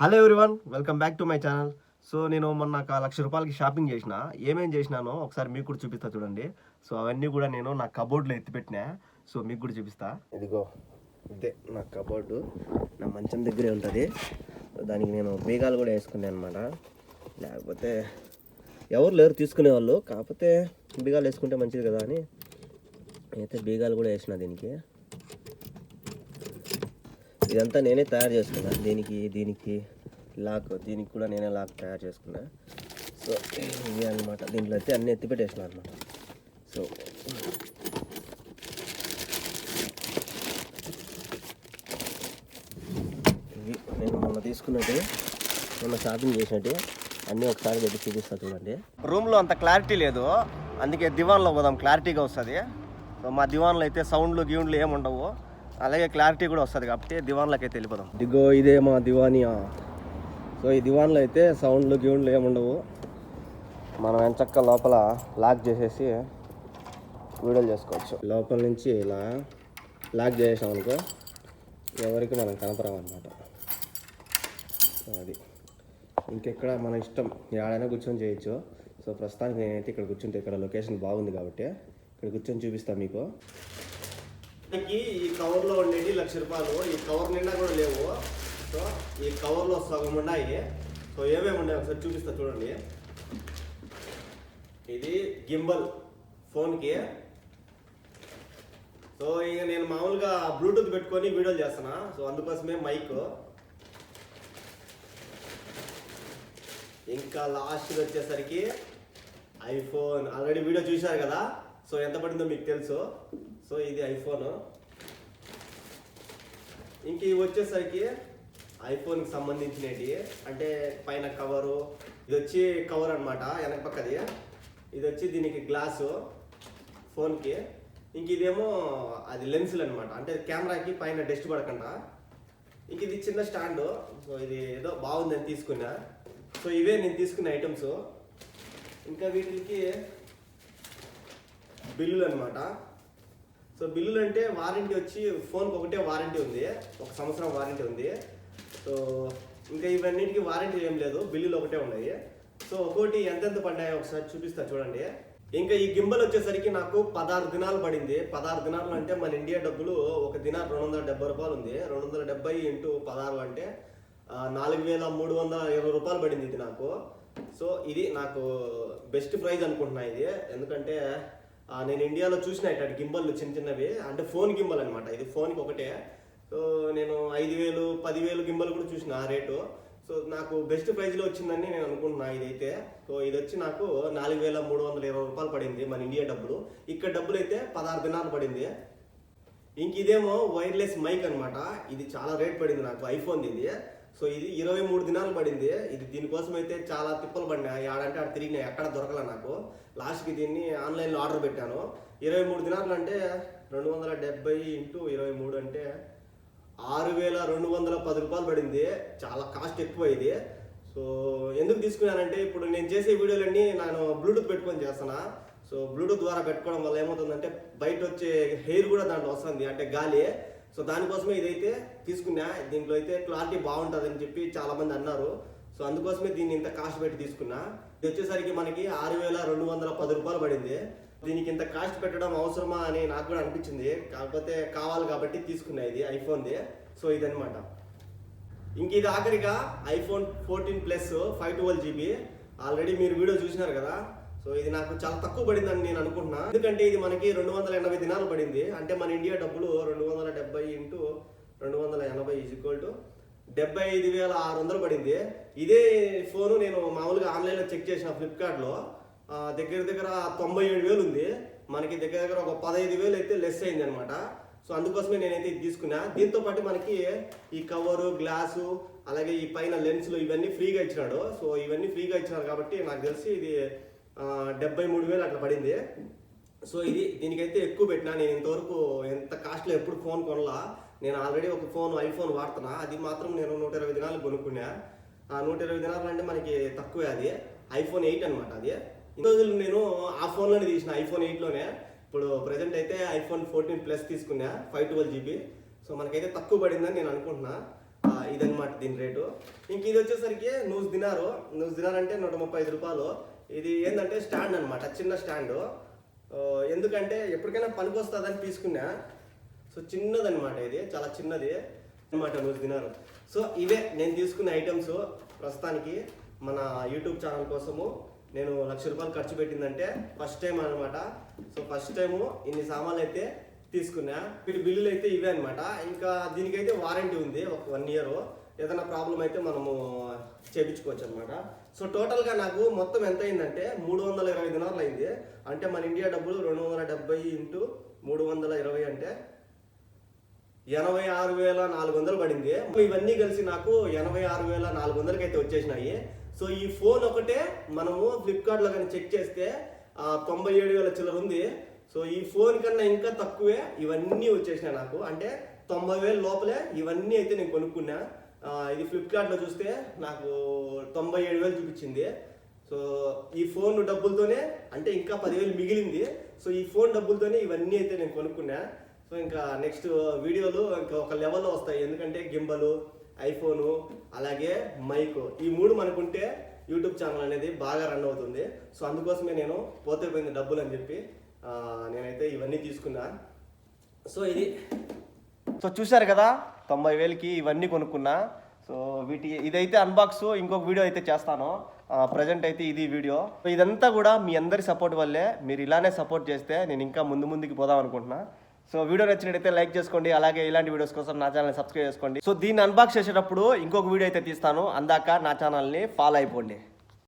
Hello everyone welcome back to my channel so నేను మొన్న ఒక లక్ష రూపాయలకి షాపింగ్ చేసిన. ఏమేం చేసినానో ఒకసారి మీకు కూడా చూపిస్తా చూడండి. సో అవన్నీ కూడా నేను నా కబోర్డ్లో ఎత్తిపెట్టినా సో మీకు కూడా చూపిస్తా. ఇదిగో ఇదే నా కబోర్డు నా మంచం దగ్గరే ఉంటుంది. దానికి నేను బీగాలు కూడా వేసుకున్నాను అనమాట లేకపోతే ఎవరు లేరు తీసుకునే వాళ్ళు కాకపోతే బీగాలు వేసుకుంటే మంచిది కదా అని. అయితే బీగాలు కూడా వేసిన దీనికి. ఇదంతా నేనే తయారు చేసుకున్నా. దీనికి దీనికి లాక్ దీనికి కూడా నేనే లాక్ తయారు చేసుకున్నా. సో ఇది అనమాట దీంట్లో అయితే అన్ని ఎత్తి పెట్టేసిన అనమాట సో ఇవి నేను మొన్న తీసుకున్నట్టు మొన్న షాపింగ్ చేసినట్టు అన్నీ ఒకసారి పెట్టి చూపిస్తా చూడండి. రూమ్లో అంత క్లారిటీ లేదు. అందుకే దివాన్లో పోదాం క్లారిటీగా వస్తుంది. సో మా దివాన్లో అయితే సౌండ్లు గీవుండ్లు ఏమి ఉండవు. అలాగే క్లారిటీ కూడా వస్తుంది కాబట్టి దివాన్లోకి అయితే వెళ్ళిపోదాం. దిగో ఇదే మా దివానియా సో ఈ దివాన్లో అయితే సౌండ్లు గీవుండ్లు ఏమి ఉండవు. మనం ఎంచక్క లోపల లాక్ చేసేసి వీడియోలు చేసుకోవచ్చు. లోపల నుంచి ఇలా లాక్ చేసేసాం అనుకో ఎవరికి మనం కనపరామన్నమాట అది. ఇంకెక్కడ మన ఇష్టం ఎక్కడైనా కూర్చొని చేయొచ్చు. సో ప్రస్తుతానికి నేనైతే ఇక్కడ కూర్చుంటే ఇక్కడ లొకేషన్ బాగుంది కాబట్టి ఇక్కడ కూర్చొని చూపిస్తాను మీకు. ఈ కవర్లో ఉండేవి లక్ష రూపాయలు. ఈ కవర్ నిండా కూడా లేవు. సో ఈ కవర్లో సగం ఉన్నాయి. సో ఏమేమి ఉన్నాయి ఒకసారి చూపిస్తా చూడండి. ఇది గింబల్ ఫోన్కి. సో ఇక నేను మామూలుగా బ్లూటూత్ పెట్టుకొని వీడియోలు చేస్తున్నా. సో అందుకోసమే మైక్. ఇంకా లాస్ట్ వచ్చేసరికి ఐఫోన్. ఆల్రెడీ వీడియో చూశారు కదా. సో ఎంత పడిందో మీకు తెలుసు. సో ఇది ఐఫోన్ ఇంక ఇవి వచ్చేసరికి ఐఫోన్కి సంబంధించినవి. అంటే పైన కవరు ఇది వచ్చి కవర్ అనమాట వెనక పక్కది. ఇది వచ్చి దీనికి గ్లాసు ఫోన్కి ఇంక ఇదేమో అది లెన్సులు అనమాట అంటే కెమెరాకి పైన డస్ట్ పడకుండా. ఇంక ఇది చిన్న స్టాండ్ సో ఇది ఏదో బాగుందని తీసుకున్నా. సో ఇవే నేను తీసుకున్న ఐటమ్స్ ఇంకా వీటికి బిల్లులు అనమాట సో బిల్లులు అంటే వారంటీ వచ్చి ఫోన్కి ఒకటే వారంటీ ఉంది. ఒక సంవత్సరం వారంటీ ఉంది. సో ఇంకా ఇవన్నిటికీ వారంటీ ఏం లేదు. బిల్లులు ఒకటే ఉన్నాయి. సో ఒక్కోటి ఎంతెంత పడ్డాయో ఒకసారి చూపిస్తా చూడండి. ఇంకా ఈ గింబల్ వచ్చేసరికి నాకు పదహారు దినాలు పడింది. పదహారు దినాలు అంటే మన ఇండియా డబ్బులు ఒక దినాలు రెండు వందల డెబ్బై రూపాయలు ఉంది. రెండు వందల డెబ్బై ఇంటూ పదహారు అంటే నాలుగు వేల మూడు వందల ఇరవై రూపాయలు పడింది ఇది నాకు. సో ఇది నాకు బెస్ట్ ప్రైజ్ అనుకుంటున్నా ఇది. ఎందుకంటే నేను ఇండియాలో చూసిన ఇట్లా గింబల్ చిన్న చిన్నవి అంటే ఫోన్ గింబల్ అనమాట ఇది ఫోన్కి ఒకటే. సో నేను ఐదు వేలు పదివేలు గింబల్ కూడా చూసిన ఆ రేటు. సో నాకు బెస్ట్ ప్రైజ్లో వచ్చిందని నేను అనుకుంటున్నా ఇదైతే. సో ఇది వచ్చి నాకు నాలుగు వేల మూడు వందల ఇరవై రూపాయలు పడింది మన ఇండియా డబ్బులు. ఇక్కడ డబ్బులు అయితే పదహారు దినాలు పడింది. ఇంక ఇదేమో వైర్లెస్ మైక్ అనమాట ఇది చాలా రేట్ పడింది నాకు ఐఫోన్ ఇది. సో ఇది ఇరవై మూడు దినాలు పడింది. ఇది దీనికోసం అయితే చాలా తిప్పలు పడినాయి. ఆడంటే ఆడ తిరిగినాయి. ఎక్కడ దొరకలే నాకు. లాస్ట్కి దీన్ని ఆన్లైన్లో ఆర్డర్ పెట్టాను. ఇరవై మూడు దినాలు అంటే రెండు వందల డెబ్బై ఇంటూ ఇరవై మూడు అంటే ఆరు వేల రెండు వందల పది రూపాయలు పడింది. చాలా కాస్ట్ ఎక్కువ ఇది. సో ఎందుకు తీసుకున్నానంటే ఇప్పుడు నేను చేసే వీడియోలన్నీ నేను బ్లూటూత్ పెట్టుకొని చేస్తున్నా. సో బ్లూటూత్ ద్వారా పెట్టుకోవడం వల్ల ఏమవుతుందంటే బయట వచ్చే హెయిర్ కూడా దాంట్లో వస్తుంది. అంటే గాలి. సో దానికోసమే ఇదైతే తీసుకున్నా దీంట్లో అయితే క్లారిటీ బాగుంటుందని చెప్పి చాలా మంది అన్నారు. సో అందుకోసమే దీన్ని ఇంత కాస్ట్ పెట్టి తీసుకున్నా. ఇది వచ్చేసరికి మనకి ఆరు వేల రెండు వందల పది రూపాయలు పడింది. దీనికి ఇంత కాస్ట్ పెట్టడం అవసరమా అని నాకు కూడా అనిపించింది. కాకపోతే కావాలి కాబట్టి తీసుకున్నా ఇది ఐఫోన్ది. సో ఇదనమాట ఇంక ఇది ఆఖరిగా iPhone fourteen plus five twelve GB. Already మీరు వీడియో చూసినారు కదా. సో ఇది నాకు చాలా తక్కువ పడిందని నేను అనుకుంటున్నా. ఎందుకంటే ఇది మనకి రెండు వందల ఎనభై దినాలు పడింది. అంటే మన ఇండియా డబ్బులు రెండు వందల డెబ్బై ఇంటూ రెండు వందల ఎనభై ఈజ్ ఈక్వల్ టు డెబ్బై ఐదు వేల ఆరు వందలు పడింది. ఇదే ఫోను నేను మామూలుగా ఆన్లైన్లో చెక్ చేసిన ఫ్లిప్కార్ట్లో దగ్గర దగ్గర తొంభై ఏడు వేలు ఉంది. మనకి దగ్గర దగ్గర ఒక పదహైదు వేలు అయితే లెస్ అయింది అనమాట సో అందుకోసమే నేనైతే ఇది తీసుకున్నా. దీంతో పాటు మనకి ఈ కవరు గ్లాసు అలాగే ఈ పైన లెన్స్లు ఇవన్నీ ఫ్రీగా ఇచ్చినాడు. సో ఇవన్నీ ఫ్రీగా ఇచ్చినారు కాబట్టి నాకు తెలిసి ఇది డెబ్బై మూడు వేలు అట్లా పడింది. సో ఇది దీనికైతే ఎక్కువ పెట్టినా నేను ఇంతవరకు ఎంత కాస్ట్లో ఎప్పుడు ఫోన్ కొనలా. నేను ఆల్రెడీ ఒక ఫోన్ ఐఫోన్ వాడుతున్నా. అది మాత్రం నేను నూట ఇరవై దినాలు కొనుక్కున్నా. ఆ నూట ఇరవై దినాలు అంటే మనకి తక్కువే అది. ఐఫోన్ ఎయిట్ అనమాట అది. ఇన్ని రోజులు నేను ఆ ఫోన్లోనే తీసిన ఐఫోన్ ఎయిట్లోనే. ఇప్పుడు ప్రజెంట్ అయితే ఐఫోన్ ఫోర్టీన్ ప్లస్ తీసుకున్నా ఫైవ్ ట్వెల్వ్ జీబీ. సో మనకైతే తక్కువ పడిందని నేను అనుకుంటున్నా. ఇదనమాట దీని రేటు. ఇంక ఇది వచ్చేసరికి న్యూస్ దినారు. న్యూస్ దినార్ అంటే నూట ముప్పై ఐదు రూపాయలు. ఇది ఏంటంటే స్టాండ్ అనమాట చిన్న స్టాండ్. ఎందుకంటే ఎప్పటికైనా పనికి వస్తుందని తీసుకున్నా సో చిన్నదన్నమాట ఇది చాలా చిన్నది. అనమాట రోజు తినారు సో ఇవే నేను తీసుకున్న ఐటమ్స్ ప్రస్తుతానికి మన యూట్యూబ్ ఛానల్ కోసము నేను లక్ష రూపాయలు ఖర్చు పెట్టిందంటే ఫస్ట్ టైం అనమాట సో ఫస్ట్ టైము ఇన్ని సామాన్లు అయితే తీసుకున్నా. వీటి బిల్లులు అయితే ఇవే అనమాట ఇంకా దీనికైతే వారంటీ ఉంది ఒక వన్ ఇయర్. ఏదైనా ప్రాబ్లం అయితే మనము చేపించుకోవచ్చు అనమాట సో టోటల్గా నాకు మొత్తం ఎంత అయిందంటే మూడు వందల ఇరవై దినాలు అయింది అంటే మన ఇండియా డబ్బులు రెండు వందల డెబ్బై ఇంటూ మూడు వందల ఇరవై అంటే ఎనభై ఆరు వేల నాలుగు వందలు పడింది. ఇవన్నీ కలిసి నాకు ఎనభై ఆరు వేల నాలుగు వందలకి అయితే వచ్చేసినాయి. సో ఈ ఫోన్ ఒకటే మనము ఫ్లిప్కార్ట్లో కానీ చెక్ చేస్తే తొంభై ఏడు వేల చిల్లర ఉంది. సో ఈ ఫోన్ కన్నా ఇంకా తక్కువే ఇవన్నీ వచ్చేసినాయి నాకు. అంటే తొంభై వేల లోపలే ఇవన్నీ అయితే నేను కొనుక్కున్నా. ఇది ఫ్లిప్కార్ట్లో చూస్తే నాకు తొంభై ఏడు వేలు చూపించింది. సో ఈ ఫోన్ డబ్బులతోనే అంటే ఇంకా పదివేలు మిగిలింది. సో ఈ ఫోన్ డబ్బులతోనే ఇవన్నీ అయితే నేను కొనుక్కున్నా. సో ఇంకా నెక్స్ట్ వీడియోలు ఇంకా ఒక లెవెల్లో వస్తాయి. ఎందుకంటే గింబలు ఐఫోను అలాగే మైక్ ఈ మూడు మనకుంటే యూట్యూబ్ ఛానల్ అనేది బాగా రన్ అవుతుంది. సో అందుకోసమే నేను పోతే పోయింది డబ్బులు అని చెప్పి నేనైతే ఇవన్నీ తీసుకున్నా. సో ఇది సో చూశారు కదా? తొంభై వేలకి ఇవన్నీ కొనుక్కున్నా. సో వీటి ఇదైతే అన్బాక్స్ ఇంకొక వీడియో అయితే చేస్తాను. ప్రజెంట్ అయితే ఇది వీడియో సో ఇదంతా కూడా మీ అందరి సపోర్ట్ వల్లే మీరు ఇలానే సపోర్ట్ చేస్తే నేను ఇంకా ముందు ముందుకు పోదాం అనుకుంటున్నా. సో వీడియో నచ్చినట్టయితే లైక్ చేసుకోండి అలాగే ఇలాంటి వీడియోస్ కోసం నా ఛానల్ సబ్స్క్రైబ్ చేసుకోండి. సో దీన్ని అన్బాక్స్ చేసేటప్పుడు ఇంకొక వీడియో అయితే తీస్తాను. అందాక నా ఛానల్ని ఫాలో అయిపోండి.